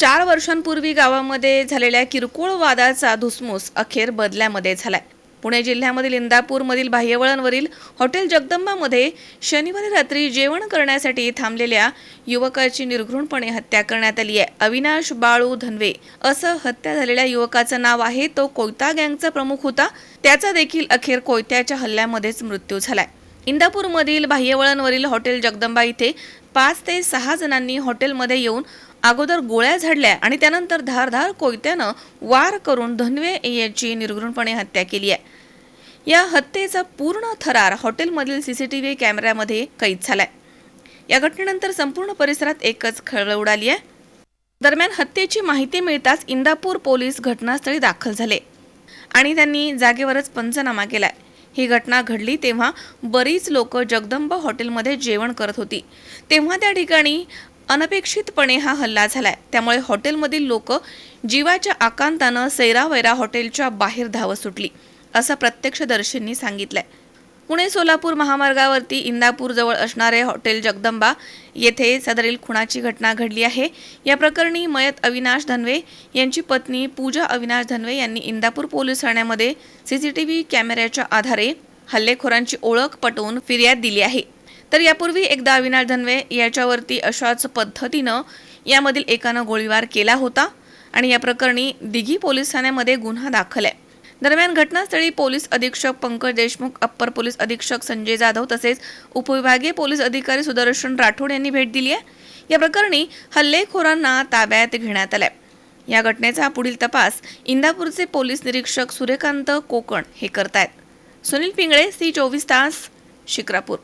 चार वर्षांपूर्वी गावामध्ये झालेल्या किरकोळ वादाचा धुसमूस अखेर बदल्यामध्ये झालाय. पुणे जिल्ह्यामधील इंदापूरमधील बाह्यवळणवरील हॉटेल जगदंबामध्ये शनिवारी रात्री जेवण करण्यासाठी थांबलेल्या युवकाची निर्घृणपणे हत्या करण्यात आली आहे. अविनाश बाळू धनवे असं हत्या झालेल्या युवकाचं नाव आहे. तो कोयता गँगचा प्रमुख होता. त्याचा देखील अखेर कोयत्याच्या हल्ल्यामध्येच मृत्यू झालाय. इंदापूरमधील बाह्यवळणवरील हॉटेल जगदंबा इथे पाच ते सहा जणांनी हॉटेलमध्ये येऊन अगोदर गोळ्या झाडल्या आणि त्यानंतर धारधार कोयत्यानं वार करून धनवे याची निर्घृणपणे हत्या केली आहे. या हत्येचा पूर्ण थरार हॉटेलमधील सीसीटीव्ही कॅमेऱ्यामध्ये कैद झालाय. या घटनेनंतर संपूर्ण परिसरात एकच खळबळ उडाली आहे. दरम्यान हत्येची माहिती मिळताच इंदापूर पोलीस घटनास्थळी दाखल झाले आणि त्यांनी जागेवरच पंचनामा केलाय. ही घटना घडली तेव्हा बरीच लोक जगदंब हॉटेलमध्ये जेवण करत होती. तेव्हा त्या ठिकाणी अनपेक्षितपणे हा हल्ला झालाय. त्यामुळे हॉटेलमधील लोक जीवाच्या आकांतानं सैरावैरा हॉटेलच्या बाहेर धावत सुटली असं प्रत्यक्षदर्शींनी सांगितलंय. पुणे सोलापूर महामार्गावरती इंदापूरजवळ असणारे हॉटेल जगदंबा येथे सदरील खुणाची घटना घडली आहे. या प्रकरणी मयत अविनाश धनवे यांची पत्नी पूजा अविनाश धनवे यांनी इंदापूर पोलीस ठाण्यामध्ये सीसीटीव्ही कॅमेऱ्याच्या आधारे हल्लेखोरांची ओळख पटवून फिर्याद दिली आहे. तर यापूर्वी एकदा अविनाश धनवे याच्यावरती अशाच पद्धतीनं यामधील एकानं गोळीबार केला होता आणि या प्रकरणी दिघी पोलीस ठाण्यामध्ये गुन्हा दाखल आहे. दरम्यान घटनास्थळी पोलीस अधीक्षक पंकज देशमुख अप्पर पोलीस अधीक्षक संजय जाधव तसेच उपविभागीय पोलीस अधिकारी सुदर्शन राठोड यांनी भेट दिली आहे. या प्रकरणी हल्लेखोरांना ताब्यात घेण्यात आलंय. या घटनेचा पुढील तपास इंदापूरचे पोलीस निरीक्षक सूर्यकांत कोकण हे करतायत. सुनील पिंगळे सी चोवीस तास शिक्रापूर.